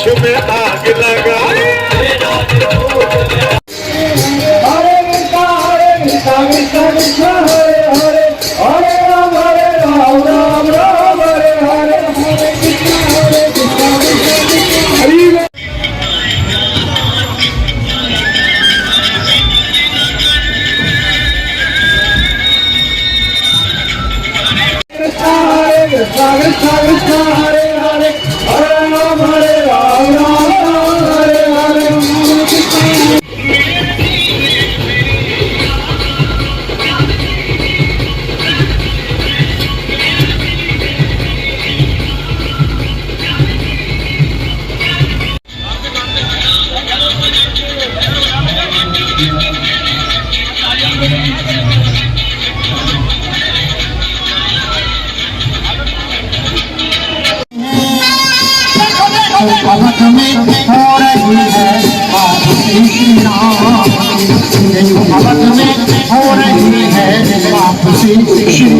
होश में आग लगाई। हरे कृष्णा हरे कृष्णा कृष्णा कृष्णा, हरे हरे हरे राम हरे राम राम राम, हरे हरे हरे कृष्णा हरे कृष्णा कृष्णा कृष्णा, हरे Krishna Krishna भगत में हो रही है आपसी श्री राम की। भगत में हो रही है आपसी श्री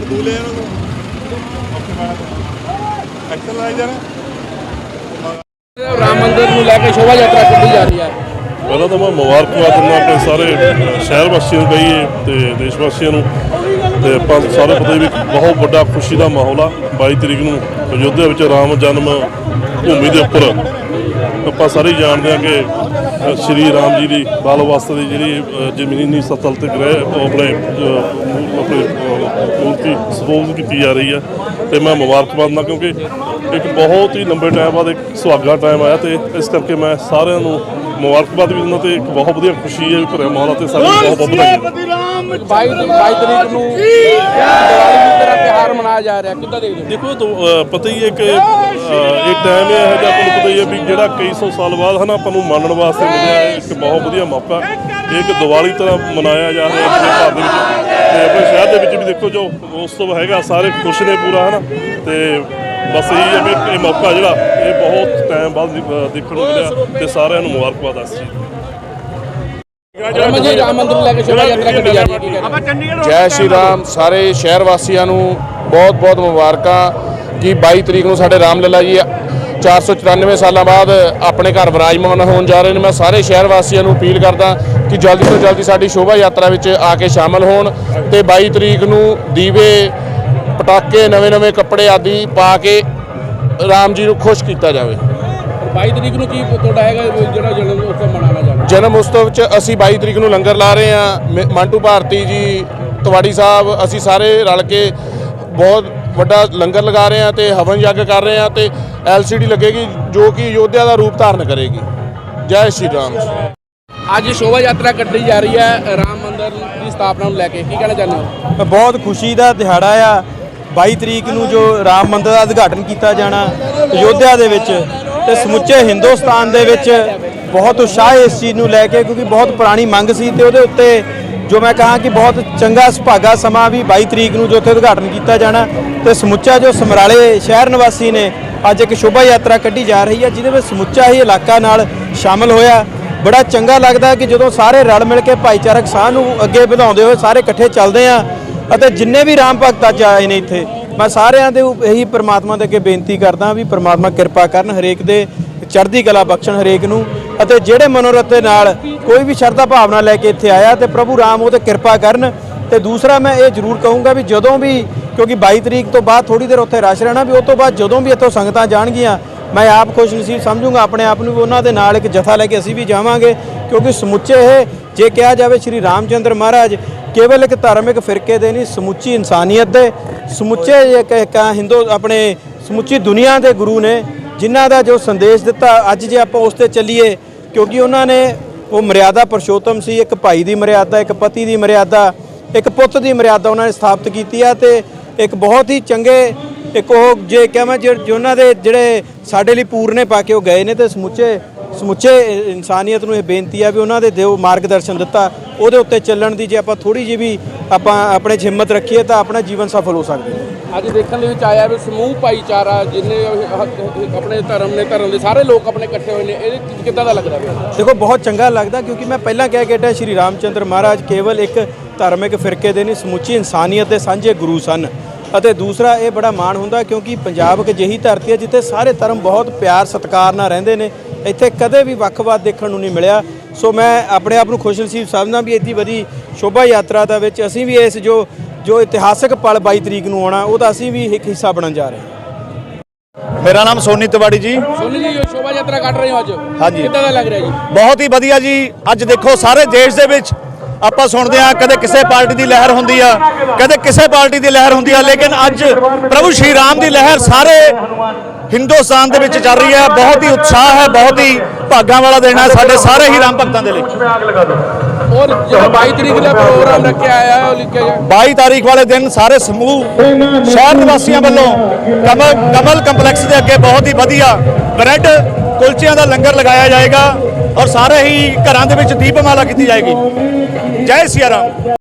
ਸਾਈਡ ਦੂ ਲੈ ਇਹਨਾਂ ਤੋਂ। ਐਕਸਰਸਾਈਜ਼ ਹੈ ਰਾਮ ਮੰਦਿਰ ਨੂੰ ਲੈ ਕੇ ਸ਼ੋਭਾ ਯਾਤਰਾ ਕੱਢੀ ਜਾ ਰਹੀ ਹੈ। ਪਹਿਲਾਂ ਤਾਂ ਮੈਂ ਮੁਬਾਰਕਬਾਦ ਦਿੰਦਾ ਆਪਣੇ ਸਾਰੇ ਸ਼ਹਿਰ ਵਾਸੀਆਂ ਨੂੰ ਕਹੀਏ ਤੇ ਦੇਸ਼ ਵਾਸੀਆਂ ਨੂੰ। ਤੇ ਆਪਾਂ ਸਾਰੇ ਪਤਾ ਵੀ ਬਹੁਤ ਵੱਡਾ ਖੁਸ਼ੀ ਦਾ ਮਾਹੌਲ ਆ। 22 ਤਰੀਕ ਨੂੰ ਅਯੋਧਿਆ ਵਿੱਚ ਰਾਮ ਜਨਮ ਭੂਮੀ ਦੇ ਉੱਪਰ। ਆਪਾਂ ਸਾਰੇ ਜਾਣਦੇ ਆ ਕਿ ਸ਼੍ਰੀ ਰਾਮ ਜੀ ਦੀ ਬਾਲ ਅਵਸਥਾ ਦੀ ਜਿਹੜੀ ਜ਼ਮੀਨੀ ਸਤਲ ਤੇ ਗ੍ਰਹਿ ਉਹ ਆਪਣੇ ਅ, ਆਪਣੇ ਮੂਰਤੀ ਸਪੋਜ਼ ਕੀਤੀ ਜਾ ਰਹੀ ਹੈ ਤੇ ਮੈਂ ਮੁਬਾਰਕਬਾਦ ਦਿੰਦਾ ਕਿਉਂਕਿ ਇੱਕ ਬਹੁਤ ਹੀ ਲੰਬੇ ਟਾਈਮ ਬਾਅਦ ਇੱਕ ਸੁਹਾਗਾ ਟਾਈਮ ਆਇਆ ਤੇ ਇਸ ਕਰਕੇ ਮੈਂ ਸਾਰਿਆਂ ਨੂੰ ਮੁਬਾਰਕਬਾਦ ਵੀ ਦਿੰਦਾ ਤੇ ਇੱਕ ਬਹੁਤ ਵਧੀਆ ਖੁਸ਼ੀ ਹੈ ਵੀ ਭਰਿਆ ਮਾਹੌਲ ਤੇ ਸਾਰਿਆਂ ਨੂੰ ਬਹੁਤ ਬਹੁਤ ਵਧਾਈ 22 ਦੀ 22 ਤਰੀਕ ਨੂੰ ਦੀਵਾਲੀ ਦੀ ਤਰ੍ਹਾਂ ਤਿਉਹਾਰ ਮਨਾਇਆ ਜਾ ਰਿਹਾ ਕਿੱਦਾਂ ਦੇਖਦੇ ਹੋ? ਦੇਖੋ ਤੋਂ, ਪਤਾ ਹੀ ਹੈ ਕਿ ਇਹ ਟਾਈਮ ਇਹ ਜਿਹਾ ਤੁਹਾਨੂੰ ਪਤਾ ਹੀ ਹੈ ਵੀ ਜਿਹੜਾ ਕਈ ਸੌ ਸਾਲ ਬਾਅਦ ਹਨਾ ਆਪਾਂ ਨੂੰ ਮੰਨਣ ਵਾਸਤੇ ਮਿਲਿਆ ਹੈ ਇੱਕ ਬਹੁਤ ਵਧੀਆ ਮੌਕਾ। ਇਹ ਇੱਕ ਦੀਵਾਲੀ ਤਰ੍ਹਾਂ ਮਨਾਇਆ ਜਾ ਰਿਹਾ ਆਪਣੇ ਘਰ ਦੇ ਵਿੱਚ। ਤੇ ਆਪਣੇ ਸ਼ਹਿਰ ਦੇ ਵਿੱਚ ਵੀ ਦੇਖੋ ਜੋ ਉਤਸਵ ਹੈਗਾ ਸਾਰੇ ਖੁਸ਼ ਨੇ ਪੂਰਾ ਹਨਾ। ਤੇ ਬਸ ਇਹ ਹੈ ਵੀ ਇਹ ਮੌਕਾ ਜਿਹੜਾ ਇਹ ਬਹੁਤ ਟਾਈਮ ਬਾਅਦ ਦੇਖਣ ਨੂੰ ਮਿਲਿਆ ਤੇ ਸਾਰਿਆਂ ਨੂੰ ਮੁਬਾਰਕਬਾਦ ਇਸ ਚੀਜ਼ ਦੀ। ਰਾਮ ਜੀ ਰਾਮ ਮੰਦਿਰ ਨੂੰ ਲੈ ਕੇ ਸ਼ੋਭਾ ਯਾਤਰਾ ਕੱਢੀ ਜਾ ਰਹੀ ਹੈ। ਕੀ ਕਹਿੰਦੇ ਹੋ? ਜੈ ਸ਼੍ਰੀ ਰਾਮ ਸਾਰੇ ਸ਼ਹਿਰ ਵਾਸੀਆਂ ਨੂੰ ਬਹੁਤ ਬਹੁਤ ਮੁਬਾਰਕਾਂ ਕਿ 22 ਤਰੀਕ ਨੂੰ ਸਾਡੇ ਰਾਮ ਲੱਲਾ ਜੀ 494 ਸਾਲਾਂ ਬਾਅਦ ਆਪਣੇ ਘਰ ਵਿਰਾਜਮਾਨ ਹੋਣ ਜਾ ਰਹੇ ਨੇ। ਮੈਂ ਸਾਰੇ ਸ਼ਹਿਰ ਵਾਸੀਆਂ ਨੂੰ ਅਪੀਲ ਕਰਦਾ ਕਿ ਜਲਦੀ ਤੋਂ ਜਲਦੀ ਸਾਡੀ ਸ਼ੋਭਾ ਯਾਤਰਾ ਵਿੱਚ ਆ ਕੇ ਸ਼ਾਮਲ ਹੋਣ ਤੇ 22 ਤਰੀਕ ਨੂੰ ਦੀਵੇ ਪਟਾਕੇ ਨਵੇਂ-ਨਵੇਂ ਕੱਪੜੇ ਆਦਿ ਪਾ ਕੇ ਰਾਮ ਜੀ ਨੂੰ ਖੁਸ਼ ਕੀਤਾ ਜਾਵੇ। 22 ਤਰੀਕ ਨੂੰ ਕੀ ਤੁਹਾਡਾ ਹੈਗਾ ਜਿਹੜਾ ਜਨਮ ਉੱਥੇ ਮਨਾਉਣਾ ਜਾ ਰਿਹਾ ਜਨਮ ਉਤਸਵ ਵਿੱਚ ਅਸੀਂ 22 ਤਰੀਕ ਨੂੰ ਲੰਗਰ ਲਾ ਰਹੇ ਹਾਂ। ਮੰਟੂ ਭਾਰਤੀ ਜੀ ਤਵਾੜੀ ਸਾਹਿਬ ਅਸੀਂ ਸਾਰੇ ਰਲ ਕੇ ਬਹੁਤ ਵੱਡਾ ਲੰਗਰ ਲਗਾ ਰਹੇ ਹਾਂ ਤੇ ਹਵਨ ਯੱਗ ਕਰ ਰਹੇ ਹਾਂ ਤੇ ਐਲਸੀਡੀ ਲੱਗੇਗੀ ਜੋ ਕਿ ਯੋਧਿਆ ਦਾ ਰੂਪ ਧਾਰਨ ਕਰੇਗੀ। ਜੈ ਸ਼੍ਰੀ ਰਾਮ। ਅੱਜ ਸ਼ੋਭਾ ਯਾਤਰਾ ਕੱਢੀ ਜਾ ਰਹੀ ਹੈ ਰਾਮ ਮੰਦਿਰ ਦੀ ਸਥਾਪਨਾ ਨੂੰ ਲੈ ਕੇ। ਕੀ ਕਹਿਣਾ ਚਾਹੁੰਦੇ ਹੋ? ਬਹੁਤ ਖੁਸ਼ੀ ਦਾ ਦਿਹਾੜਾ ਆ। 22 ਤਰੀਕ ਨੂੰ ਜੋ ਰਾਮ ਮੰਦਰ ਦਾ ਉਦਘਾਟਨ ਕੀਤਾ ਜਾਣਾ ਅਯੋਧਿਆ ਦੇ ਵਿੱਚ ਤੇ ਸਮੁੱਚੇ ਹਿੰਦੁਸਤਾਨ ਦੇ ਵਿੱਚ ਬਹੁਤ ਉਤਸ਼ਾਹ ਇਸ ਚੀਜ਼ ਨੂੰ ਲੈ ਕੇ ਕਿਉਂਕਿ ਬਹੁਤ ਪੁਰਾਣੀ ਮੰਗ ਸੀ ਤੇ ਉਹਦੇ ਉੱਤੇ ਜੋ ਮੈਂ ਕਹਾਂ ਕਿ ਬਹੁਤ ਚੰਗਾ ਸੁਭਾਗਾ ਸਮਾਂ ਵੀ 22 ਤਰੀਕ ਨੂੰ ਜੋ ਉੱਥੇ ਉਦਘਾਟਨ ਕੀਤਾ ਜਾਣਾ ਤੇ ਸਮੁੱਚਾ ਜੋ ਸਮਰਾਲੇ ਸ਼ਹਿਰ ਨਿਵਾਸੀ ਨੇ ਅੱਜ ਇੱਕ ਸ਼ੋਭਾ ਯਾਤਰਾ ਕੱਢੀ ਜਾ ਰਹੀ ਹੈ, ਜਿਹਦੇ ਵਿੱਚ ਸਮੁੱਚਾ ਹੀ ਇਲਾਕਾ ਨਾਲ ਸ਼ਾਮਲ ਹੋਇਆ। ਬੜਾ ਚੰਗਾ ਲੱਗਦਾ ਕਿ ਜਦੋਂ ਸਾਰੇ ਰਲ ਮਿਲ ਕੇ ਭਾਈਚਾਰਕ ਸਾਹ ਨੂੰ ਅੱਗੇ ਵਧਾਉਂਦੇ ਹੋਏ ਸਾਰੇ ਇਕੱਠੇ ਚੱਲਦੇ ਆ ਅਤੇ ਜਿੰਨੇ ਵੀ ਰਾਮ ਭਗਤ ਅੱਜ ਆਏ ਨੇ ਇੱਥੇ, ਮੈਂ ਸਾਰਿਆਂ ਦੇ ਇਹੀ ਪ੍ਰਮਾਤਮਾ ਦੇ ਅੱਗੇ ਬੇਨਤੀ ਕਰਦਾ ਵੀ ਪ੍ਰਮਾਤਮਾ ਕਿਰਪਾ ਕਰਨ ਹਰੇਕ ਦੇ ਚੜ੍ਹਦੀ ਕਲਾ ਬਖਸ਼ਣ ਹਰੇਕ ਨੂੰ, ਅਤੇ ਜਿਹੜੇ ਮਨੋਰਥ ਦੇ ਨਾਲ ਕੋਈ ਵੀ ਸ਼ਰਧਾ ਭਾਵਨਾ ਲੈ ਕੇ ਇੱਥੇ ਆਇਆ ਤੇ ਪ੍ਰਭੂ ਰਾਮ ਉਹ ਤੇ ਕਿਰਪਾ ਕਰਨ, ਤੇ ਦੂਸਰਾ ਮੈਂ ਇਹ ਜ਼ਰੂਰ ਕਹੂੰਗਾ ਵੀ ਜਦੋਂ ਵੀ, ਕਿਉਂਕਿ 22 ਤਰੀਕ ਤੋਂ ਬਾਅਦ ਥੋੜੀ ਦੇਰ ਉੱਥੇ ਰਸ਼ ਰਹਿਣਾ ਵੀ ਉਸ ਤੋਂ ਬਾਅਦ ਜਦੋਂ ਵੀ ਇੱਥੋਂ ਸੰਗਤਾਂ ਜਾਣਗੀਆਂ, ਮੈਂ ਆਪ ਖੁਸ਼ ਨਸੀਬ ਸਮਝੂੰਗਾ, ਆਪਣੇ ਆਪ ਨੂੰ ਵੀ ਉਹਨਾਂ ਦੇ ਨਾਲ ਇੱਕ ਜਥਾ ਲੈ ਕੇ ਅਸੀਂ ਵੀ ਜਾਵਾਂਗੇ, ਕਿਉਂਕਿ ਸਮੁੱਚੇ ਇਹ, ਜੇ ਕਿਹਾ ਜਾਵੇ ਸ਼੍ਰੀ ਰਾਮਚੰਦਰ ਮਹਾਰਾਜ ਕੇਵਲ ਇੱਕ ਧਾਰਮਿਕ ਫਿਰਕੇ ਦੇ ਨਹੀਂ, ਸਮੁੱਚੀ ਇਨਸਾਨੀਅਤ ਦੇ। ਸਮੁੱਚੇ ਇੱਕ ਇੱਕ ਹਿੰਦੂ ਆਪਣੇ ਸਮੁੱਚੀ ਦੁਨੀਆ ਦੇ ਗੁਰੂ ਨੇ, ਜਿਨ੍ਹਾਂ ਦਾ ਜੋ ਸੰਦੇਸ਼ ਦਿੱਤਾ, ਅੱਜ ਜੇ ਆਪਾਂ ਉਸ ਤੇ ਚੱਲੀਏ, ਕਿਉਂਕਿ ਉਹਨਾਂ ਨੇ ਉਹ ਮਰਿਆਦਾ ਪਰਸ਼ੋਤਮ ਸੀ, ਇੱਕ ਭਾਈ ਦੀ ਮਰਿਆਦਾ, ਇੱਕ ਪਤੀ ਦੀ ਮਰਿਆਦਾ, ਇੱਕ ਪੁੱਤ ਦੀ ਮਰਿਆਦਾ ਉਹਨਾਂ ਨੇ ਸਥਾਪਿਤ ਕੀਤੀ ਆ ਤੇ ਇੱਕ ਬਹੁਤ ਹੀ ਚੰਗੇ, ਇੱਕ ਉਹ ਜੇ ਕਹਾਂ ਜੇ ਜੇ ਉਹਨਾਂ ਦੇ ਜਿਹੜੇ ਸਾਡੇ ਲਈ ਪੂਰਨੇ ਪਾ ਕੇ ਉਹ ਗਏ ਨੇ ਤੇ ਸਮੁੱਚੇ ਸਮੁੱਚੇ ਇਨਸਾਨੀਅਤ ਨੂੰ ਇਹ ਬੇਨਤੀ ਆ ਵੀ ਉਹਨਾਂ ਦੇ ਦਿਓ ਮਾਰਗਦਰਸ਼ਨ ਦਿੱਤਾ ਉਹਦੇ ਉੱਤੇ ਚੱਲਣ ਦੀ ਜੇ ਆਪਾਂ ਥੋੜੀ ਜਿਹੀ ਵੀ ਆਪਾਂ ਆਪਣੇ ਹਿੰਮਤ ਰੱਖੀਏ ਤਾਂ ਆਪਣਾ ਜੀਵਨ ਸਫਲ ਹੋ ਸਕਦਾ ਹੈ। ਅੱਜ ਦੇਖਣ ਦੇ ਵਿੱਚ ਆਇਆ ਵੀ ਸਮੂਹ ਭਾਈਚਾਰਾ ਜਿੰਨੇ ਆਪਣੇ ਧਰਮ ਨੇ ਧਰਮ ਦੇ ਸਾਰੇ ਲੋਕ ਆਪਣੇ ਇਕੱਠੇ ਹੋਏ ਨੇ ਇਹ ਕਿੱਦਾਂ ਦਾ ਲੱਗਦਾ ਪਿਆ? ਦੇਖੋ ਬਹੁਤ ਚੰਗਾ ਲੱਗਦਾ ਕਿਉਂਕਿ ਮੈਂ ਪਹਿਲਾਂ ਕਹਿ ਕੇ ਹਟਿਆ ਸ਼੍ਰੀ ਰਾਮਚੰਦਰ ਮਹਾਰਾਜ ਕੇਵਲ ਇੱਕ ਧਾਰਮਿਕ ਫਿਰਕੇ ਦੇ ਨਹੀਂ ਸਮੁੱਚੀ ਇਨਸਾਨੀਅਤ ਦੇ ਸਾਂਝੇ ਗੁਰੂ ਸਨ। ਅਤੇ ਦੂਸਰਾ ਇਹ ਬੜਾ ਮਾਣ ਹੁੰਦਾ ਕਿਉਂਕਿ ਪੰਜਾਬ ਇੱਕ ਅਜਿਹੀ ਧਰਤੀ ਹੈ ਜਿੱਥੇ ਸਾਰੇ ਧਰਮ ਬਹੁਤ ਪਿਆਰ ਸਤਿਕਾਰ ਨਾਲ ਰਹਿੰਦੇ ਨੇ। ਇੱਥੇ ਕਦੇ ਵੀ ਵੱਖਵਾਦ ਦੇਖਣ ਨੂੰ ਨਹੀਂ ਮਿਲਿਆ। ਸੋ ਮੈਂ ਆਪਣੇ ਆਪ ਨੂੰ ਖੁਸ਼ਨਸੀਬ ਸਮਝਦਾ ਵੀ ਇੱਡੀ ਵਧੀ ਸ਼ੋਭਾ ਯਾਤਰਾ ਦਾ ਵਿੱਚ ਅਸੀਂ ਵੀ ਇਸ ਜੋ ਜੋ ਇਤਿਹਾਸਕ ਪਲ 22 ਤਰੀਕ ਨੂੰ ਆਉਣਾ ਉਹਦਾ ਅਸੀਂ ਵੀ ਇੱਕ ਹਿੱਸਾ ਬਣਨ ਜਾ ਰਹੇ ਹਾਂ। ਮੇਰਾ ਨਾਮ ਸੋਨੀ ਤਿਵਾੜੀ ਜੀ। ਸੋਨੀ ਜੀ ਇਹ ਸ਼ੋਭਾ ਯਾਤਰਾ ਕੱਢ ਰਹੇ ਹੋ ਅੱਜ? ਹਾਂਜੀ। ਕਿੱਦਾਂ ਦਾ ਲੱਗ ਰਿਹਾ ਜੀ? ਬਹੁਤ ਹੀ ਵਧੀਆ ਜੀ। ਅੱਜ ਦੇਖੋ ਸਾਰੇ ਦੇਸ਼ ਦੇ ਵਿੱਚ ਆਪਾਂ ਸੁਣਦੇ ਆ ਕਦੇ ਕਿਸੇ ਪਾਰਟੀ ਦੀ ਲਹਿਰ ਹੁੰਦੀ ਆ ਕਦੇ ਕਿਸੇ ਪਾਰਟੀ ਦੀ ਲਹਿਰ ਹੁੰਦੀ ਆ ਲੇਕਿਨ ਅੱਜ ਪ੍ਰਭੂ ਸ਼੍ਰੀ ਰਾਮ ਦੀ ਲਹਿਰ ਸਾਰੇ ਹਿੰਦੁਸਤਾਨ ਦੇ ਵਿੱਚ ਚੱਲ ਰਹੀ ਹੈ ਬਹੁਤ ਹੀ ਉਤਸ਼ਾਹ ਹੈ ਬਹੁਤ ਹੀ ਭਾਗਾਂ ਵਾਲਾ ਦਿਨ ਹੈ ਸਾਡੇ ਸਾਰੇ ਹੀ ਰਾਮ ਭਗਤਾਂ ਦੇ ਲਈ। ਔਰ ਜਿਹੜਾ 22 ਤਰੀਕ ਦਾ ਪ੍ਰੋਗਰਾਮ ਰੱਖਿਆ ਆਇਆ ਉਹ ਲਿਖਿਆ ਗਿਆ 22 ਤਾਰੀਖ ਵਾਲੇ ਦਿਨ ਸਾਰੇ ਸਮੂਹ ਸ਼ਹਿਰ ਨਿਵਾਸੀਆਂ ਵੱਲੋਂ ਕਮਲ ਕਮਲ ਕੰਪਲੈਕਸ ਦੇ ਅੱਗੇ ਬਹੁਤ ਹੀ ਵਧੀਆ ਬ੍ਰੈਡ ਕੁਲਚਿਆਂ ਦਾ ਲੰਗਰ ਲਗਾਇਆ ਜਾਏਗਾ ਔਰ ਸਾਰੇ ਹੀ ਘਰਾਂ ਦੇ ਵਿੱਚ ਦੀਪਮਾਲਾ ਕੀਤੀ ਜਾਏਗੀ। ਜੈ ਸਿਆ ਰਾਮ